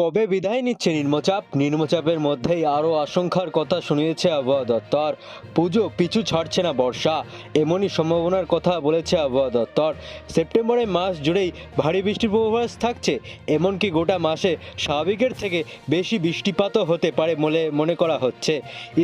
কবে বিদায় নিচ্ছে নিম্নচাপ নিম্নচাপের মধ্যেই আরও আশঙ্কার কথা শুনিয়েছে আবহাওয়া দপ্তর। পুজো পিছু ছাড়ছে না বর্ষা, এমনই সম্ভাবনার কথা বলেছে আবহাওয়া দপ্তর। সেপ্টেম্বরে মাস জুড়েই ভারী বৃষ্টির পূর্বাভাস থাকছে, এমনকি গোটা মাসে স্বাভাবিকের থেকে বেশি বৃষ্টিপাতও হতে পারে বলে মনে করা হচ্ছে।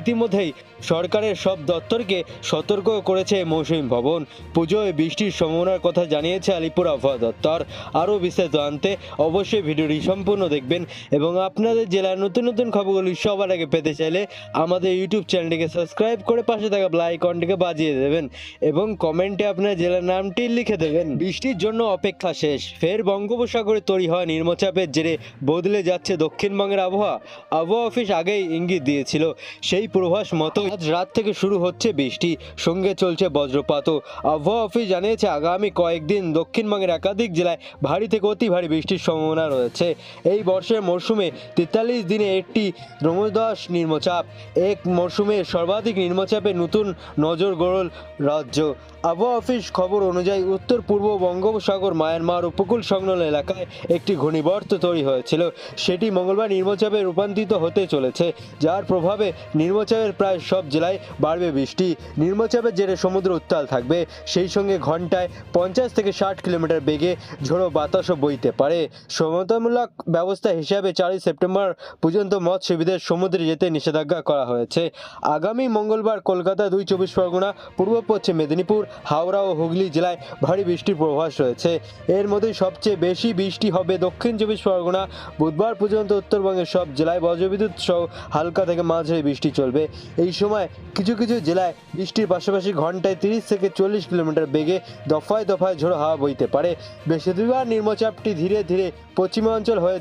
ইতিমধ্যেই সরকারের সব দপ্তরকে সতর্ক করেছে মৌসুমী ভবন। পুজোয় বৃষ্টির সম্ভাবনার কথা জানিয়েছে আলিপুর আবহাওয়া দপ্তর। আরও বিস্তারিত জানতে অবশ্যই ভিডিওটি সম্পূর্ণ দেখবেন। এবং আপনাদের জেলার নতুন নতুন খবরগুলি সবার আগে পেতে চাইলে আমাদের ইউটিউব চ্যানেলটিকে সাবস্ক্রাইব করে পাশে থাকা আইকনটিকে বাজিয়ে দেবেন এবং কমেন্টে আপনার জেলার নামটি লিখে দেবেন। বৃষ্টির জন্য অপেক্ষা শেষ। ফের বঙ্গোপসাগরে তৈরি হওয়া নিম্নচাপের জেরে বদলে যাচ্ছে দক্ষিণবঙ্গের আবহাওয়া। আবহাওয়া অফিস আগেই ইঙ্গিত দিয়েছিল। সেই পূর্বাভাস মতো আজ রাত থেকে শুরু হচ্ছে বৃষ্টি। সঙ্গে চলছে বজ্রপাতও আবহাওয়া অফিস জানিয়েছে, আগামী কয়েকদিন দক্ষিণবঙ্গের একাধিক জেলায় ভারী থেকে অতি ভারী বৃষ্টির সম্ভাবনা রয়েছে। এই বর্ষের মরশুমে তেতাল্লিশ দিনে একটি ক্রমদশ নিম্নচাপ এক মরশুমে সর্বাধিক নিম্নচাপে নতুন নজর গড়ল রাজ্য। আবহাওয়া অফিস খবর অনুযায়ী উত্তর, পূর্ব বঙ্গোপসাগর, মায়ানমার উপকূল সংলগ্ন এলাকায় একটি ঘূর্ণিবর্ত তৈরি হয়েছিল। সেটি মঙ্গলবার নিম্নচাপে রূপান্তরিত হতে চলেছে, যার প্রভাবে নিম্নচাপের প্রায় সব জেলায় বাড়বে বৃষ্টি। নিম্নচাপের জেরে সমুদ্র উত্তাল থাকবে, সেই সঙ্গে ঘন্টায় পঞ্চাশ থেকে ষাট কিলোমিটার বেগে ঝোড়ো বাতাসও বইতে পারে। সমতামূলক ব্যবস্থা হিসাবে চারই সেপ্টেম্বর পর্যন্ত মৎস্যজীবীদের সমুদ্রে যেতে নিষেধাজ্ঞা করা হয়েছে। আগামী মঙ্গলবার কলকাতা দুই চব্বিশ পরগনা, পূর্ব পশ্চিম মেদিনীপুর, হাওড়া ও হুগলি জেলায় ভারী বৃষ্টির পূর্বাভাস রয়েছে। এর মধ্যে সবচেয়ে বেশি বৃষ্টি হবে দক্ষিণ চব্বিশ পরগনা, বুধবার পর্যন্ত উত্তরবঙ্গের সব জেলায় বজ্রবিদ্যুৎ সহ হালকা থেকে মাঝারি বৃষ্টি চলবে। এই সময় কিছু কিছু জেলায় বৃষ্টির পাশাপাশি ঘন্টায় তিরিশ থেকে চল্লিশ কিলোমিটার বেগে দফায় দফায় ঝোড়ো হাওয়া বইতে পারে। বৃহস্পতিবার নিম্নচাপটি ধীরে ধীরে পশ্চিমাঞ্চল হয়ে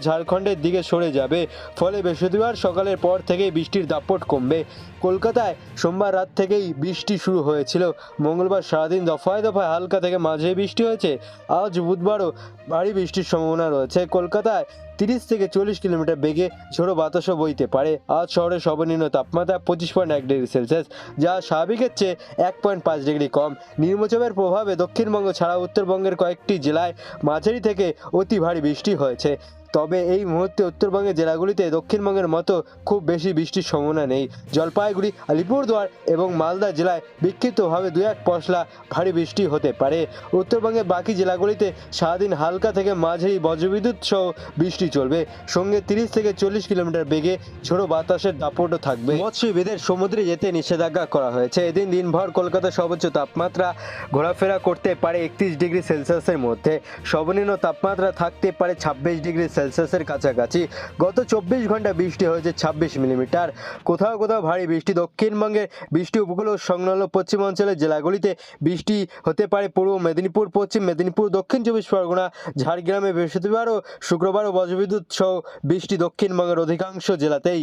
ঝাড়খণ্ডের দিকে সরে যাবে। ফলে বৃহস্পতিবার সকালের পর থেকেই বৃষ্টির দাপট কমবে। কলকাতায় সোমবার রাত থেকেই বৃষ্টি শুরু হয়েছিল। মঙ্গলবার সারাদিন দফায় দফায় হালকা থেকে মাঝে বৃষ্টি হয়েছে। আজ বুধবারও ভারী বৃষ্টির সম্ভাবনা রয়েছে। কলকাতায় তিরিশ থেকে চল্লিশ কিলোমিটার বেগে ঝোড়ো বাতাসও বইতে পারে। আজ শহরের সর্বনিম্ন তাপমাত্রা পঁচিশ পয়েন্ট এক ডিগ্রি সেলসিয়াস, যা স্বাভাবিকের চেয়ে এক পয়েন্ট পাঁচ ডিগ্রি কম। নিম্নচাপের প্রভাবে দক্ষিণবঙ্গ ছাড়া উত্তরবঙ্গের কয়েকটি জেলায় মাঝারি থেকে অতি ভারী বৃষ্টি হয়েছে। তবে এই মুহূর্তে উত্তরবঙ্গের জেলাগুলিতে দক্ষিণবঙ্গের মতো খুব বেশি বৃষ্টির সম্ভাবনা নেই। জলপাইগুড়ি, আলিপুরদুয়ার এবং মালদা জেলায় বিক্ষিপ্তভাবে দু এক পশলা ভারী বৃষ্টি হতে পারে। উত্তরবঙ্গের বাকি জেলাগুলিতে সারাদিন হালকা থেকে মাঝারি বজ্রবিদ্যুৎ সহ বৃষ্টি চলবে। সঙ্গে তিরিশ থেকে চল্লিশ কিলোমিটার বেগে ঝোড়ো বাতাসের দাপটও থাকবে। মৎস্যজীবীদের সমুদ্রে যেতে নিষেধাজ্ঞা করা হয়েছে। এদিন দিনভর কলকাতার সর্বোচ্চ তাপমাত্রা ঘোরাফেরা করতে পারে একত্রিশ ডিগ্রি সেলসিয়াসের মধ্যে। সর্বনিম্ন তাপমাত্রা থাকতে পারে ছাব্বিশ ডিগ্রি সেলসিয়াসের কাছাকাছি। গত চব্বিশ ঘণ্টা বৃষ্টি হয়েছে ছাব্বিশ মিলিমিটার। কোথাও কোথাও ভারী বৃষ্টি। দক্ষিণবঙ্গের বৃষ্টি উপকূল ও সংলগ্ন পশ্চিমাঞ্চলের জেলাগুলিতে বৃষ্টি হতে পারে। পূর্ব মেদিনীপুর, পশ্চিম মেদিনীপুর, দক্ষিণ চব্বিশ পরগনা, ঝাড়গ্রামে বৃহস্পতিবার ও বজ্রবিদ্যুৎ সহ বৃষ্টি দক্ষিণবঙ্গের অধিকাংশ জেলাতেই